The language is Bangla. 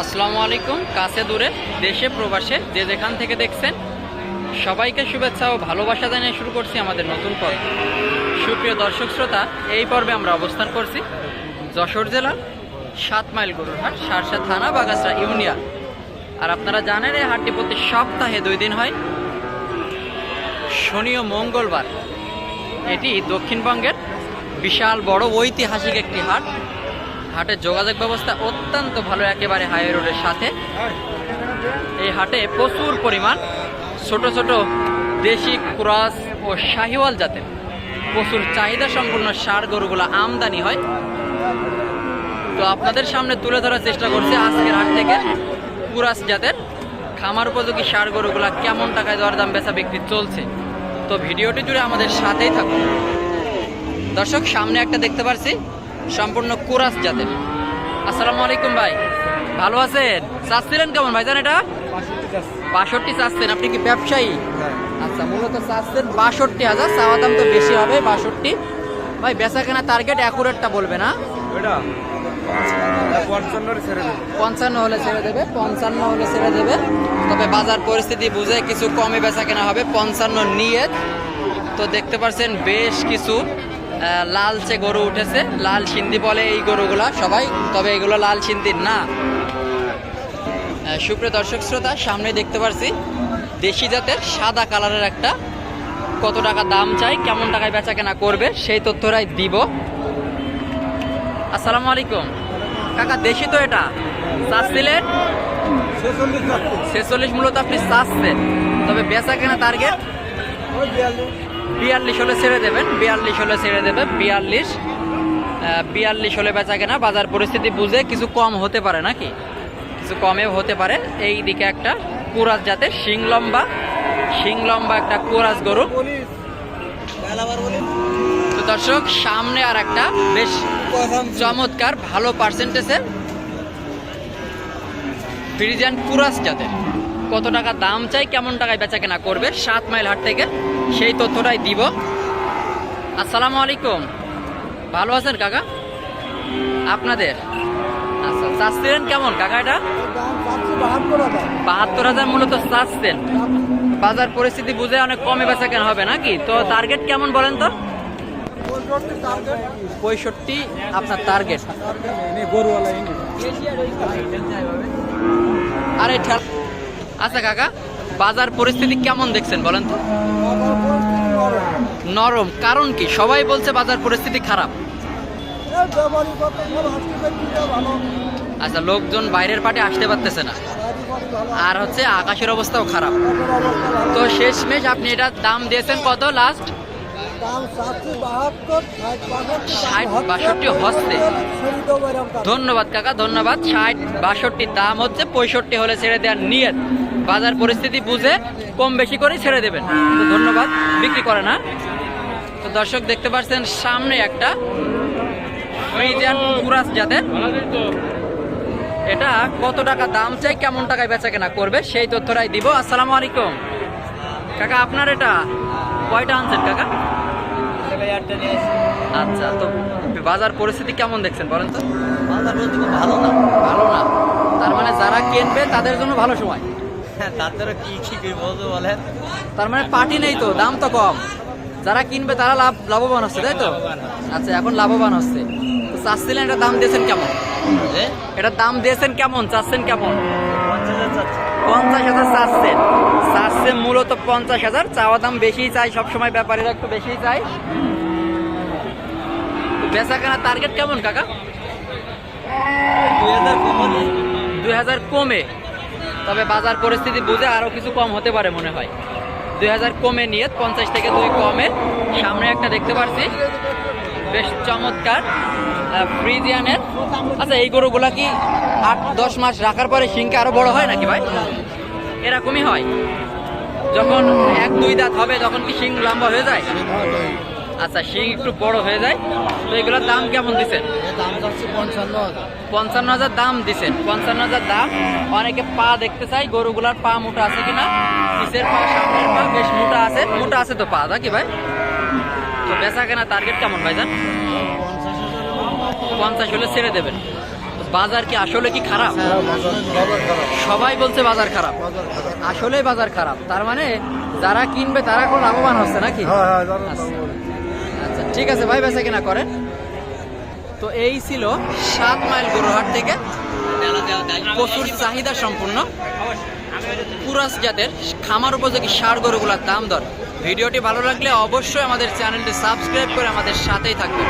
আসসালামু আলাইকুম, কাছে দূরে, দেশে, প্রবাসে, যে যেখান থেকে দেখছেন, সবাইকে শুভেচ্ছা ও ভালোবাসা জানিয়ে শুরু করছি আমাদের নতুন পর্ব। সুপ্রিয় দর্শক শ্রোতা, এই পর্বে আমরা অবস্থান করছি যশোর জেলার সাত মাইল গরুর হাট সারসা থানা, বাগাসরা ইউনিয়ন। আর আপনারা জানেন, এই হাটটি প্রতি সপ্তাহে দুই দিন হয়। শনি ও মঙ্গলবার। এটি দক্ষিণবঙ্গের বিশাল বড় ঐতিহাসিক একটি হাট। হাটের যোগাযোগ ব্যবস্থা অত্যন্ত ভালো একেবারে হাই রোডের সাথে। এই হাটে প্রচুর পরিমাণ ছোট ছোট দেশি ক্রস ও শাহিওয়াল জাতের প্রচুর চাহিদা সম্পূর্ণ সার গরুগুলো আমদানি হয়। তো আপনাদের সামনে তুলে ধরার চেষ্টা করছি আজকের হাট থেকে কুরাস জাতের খামার উপযোগী সার গরুগুলা কেমন টাকায় দরদাম বেচা বিক্রি চলছে। তো ভিডিওটি জুড়ে আমাদের সাথেই থাকুন। দর্শক, সামনে একটা দেখতে পারছি। সম্পূর্ণ কোরাস জাতের। আসসালামু আলাইকুম ভাই। ভালো আছেন? চাচ্ছিলেন কেমন ভাই ভাইজান এটা? বাষট্টি চাচ্ছেন। আপনি কি ব্যবসায়ী? আচ্ছা মূলত চাচ্ছেন বাষট্টি হাজার। চাওয়া দাম তো বেশি হবে বাষট্টি। ভাই বেচা কেনা টার্গেট অ্যাকুরেটটা বলবে না পঞ্চান্ন হলে ছেড়ে দেবে পঞ্চান্ন হলে ছেড়ে দেবে। তবে বাজার পরিস্থিতি বুঝে কিছু কমে বেচা কেনা হবে পঞ্চান্ন নিয়ে। তো দেখতে পাচ্ছেন বেশ কিছু লালচে গরু উঠেছে, লাল সিন্ধি বলে এই গরুগুলা সবাই, তবে এগুলো লাল সিন্ধির না। সুপ্রিয় দর্শক শ্রোতা, সামনে দেখতে পারছি দেশি জাতের সাদা কালারের একটা কত টাকা দাম চাই, কেমন টাকায় বেচা কেনা করবে, সেই তথ্যরাই দিব। আসসালামু আলাইকুম। কাকা, দেশি তো এটা? চাচ্ছিলেন ছেচল্লিশ মূলত আপনি চাচ্ছেন, তবে বেচা কেনা টার্গেট বিয়াল্লিশ হলে ছেড়ে দেবেন, বিয়াল্লিশ হলে ছেড়ে দেবেন, বিয়াল্লিশ বিয়াল্লিশ হলে বেচা কেনা, বাজার পরিস্থিতি বুঝে কিছু কম হতে পারে নাকি? কিছু কমেও হতে পারে। এই দিকে একটা কুরাস জাতের শিং লম্বা শিং লম্বা একটা কুরাস গরু। তো দর্শক, সামনে আর একটা বেশ চমৎকার, ভালো পার্সেন্টেজের ফ্রিজিয়ান কুরাস জাতের। কত টাকা দাম চাই কেমন টাকায় বেচা কেনা করবে সাত মাইল হাট থেকে সেই তথ্যটাই দিব। আসসালামু আলাইকুম। ভালো আছেন কাকা? আপনাদের? আচ্ছা চাচ্ছিলেন কেমন কাকা এটা? বাহাত্তর হাজার মূলত চাচ্ছেন বাজার পরিস্থিতি বুঝে অনেক কমে বেচা কেনা হবে নাকি? তো টার্গেট কেমন বলেন তো? পঁয়ষট্টি আপনার টার্গেট গরুওয়ালা আরে ঠেল আচ্ছা কাকা, বাজার পরিস্থিতি কেমন দেখছেন বলেন তো? নরম, কারণ কি? সবাই বলছে বাজার পরিস্থিতি খারাপ। আচ্ছা লোকজন বাইরের পাটে আসতে পারতেছে না। আর হচ্ছে আকাশের অবস্থাও খারাপ। তো শেষমেশ আপনি এটার দাম দিয়েছেন কত? লাস্ট দাম চারশো বাহাত্তর ষাট বাষট্টি ষাট হস্তে। ধন্যবাদ কাকা ধন্যবাদ। ষাট বাষট্টি দাম হচ্ছে পঁয়ষট্টি হলে ছেড়ে দেওয়ার নিয়ত। বাজার পরিস্থিতি বুঝে কম বেশি করে ছেড়ে দেবেন। তো ধন্যবাদ বিক্রি করে না। তো দর্শক দেখতে পাচ্ছেন সামনে একটা কুরাস এটা কত টাকা দাম চাই কেমন টাকায় বেচা কেনা করবে সেই তথ্যটাই দিব। আসসালামু আলাইকুম। কাকা আপনার এটা কয়টা আনছেন কাকা? আচ্ছা তো বাজার পরিস্থিতি কেমন দেখছেন বলেন তো? ভালো না। ভালো না। তার মানে যারা কিনবে তাদের জন্য ভালো সময়। তাদের কি কি বলব বলেন। তার মানে পার্টি নেই তো দাম তো কম। যারা কিনবে তারা লাভ লাভবান হচ্ছে তাই তো? আচ্ছা এখন লাভবান হচ্ছে। তো চাচ্ছিলেন এটা দাম দিয়েছেন কেমন? এটার দাম দিয়েছেন কেমন? চাচ্ছেন কেমন? পঞ্চাশ হাজার চাচ্ছেন চাচ্ছেন মূলত পঞ্চাশ হাজার। চাওয়া দাম বেশি চাই, সবসময় ব্যাপারীরা একটু বেশি চাই তো বেচা কেনা টার্গেট কেমন, কাকা? দুই হাজার কমে। তবে বাজার পরিস্থিতি বুঝে আরও কিছু কম হতে পারে মনে হয়। দুই হাজার কমে নিয়ে পঞ্চাশ থেকে দুই কমে। সামনে একটা দেখতে পাচ্ছি বেশ চমৎকার ফ্রিজিয়ানের আচ্ছা এই গরুগুলা কি আট, দশ মাস রাখার পরে শিংকে আরও বড় হয় নাকি ভাই? এরকমই হয়। যখন এক, দুই দাঁত হবে, তখন কি শিং লম্বা হয়ে যায়? আচ্ছা শিং একটু বড় হয়ে যায়। তো এগুলোর দাম কেমন দিচ্ছেন পঞ্চান্ন হাজার দাম দিছেন। পঞ্চান্ন হাজার দাম। অনেকে পা দেখতে চাই গরুগুলার পা মোটা আছে কিনা। পিসের পা, সামনের পা বেশ মোটা আছে। মোটা আছে তো পা, নাকি ভাই? তো বেচা কেনা টার্গেট কেমন ভাই জান পঞ্চাশ হলে ছেড়ে দেবেন। বাজার কি আসলে কি খারাপ? হ্যাঁ সবাই বলছে বাজার খারাপ। আসলে বাজার খারাপ। তার মানে যারা কিনবে তারা এখন লাভবান হচ্ছে নাকি? হ্যাঁ হ্যাঁ আচ্ছা। আচ্ছা ঠিক আছে ভাই বেচা কিনা করেন। তো এই ছিল সাত মাইল গরুহাট থেকে। প্রচুর চাহিদা সম্পূর্ণ। পুরাস জাতের খামার উপযোগী সার গরুগুলার দাম দর। ভিডিওটি ভালো লাগলে অবশ্যই আমাদের চ্যানেলটি সাবস্ক্রাইব করে আমাদের সাথেই থাকবেন।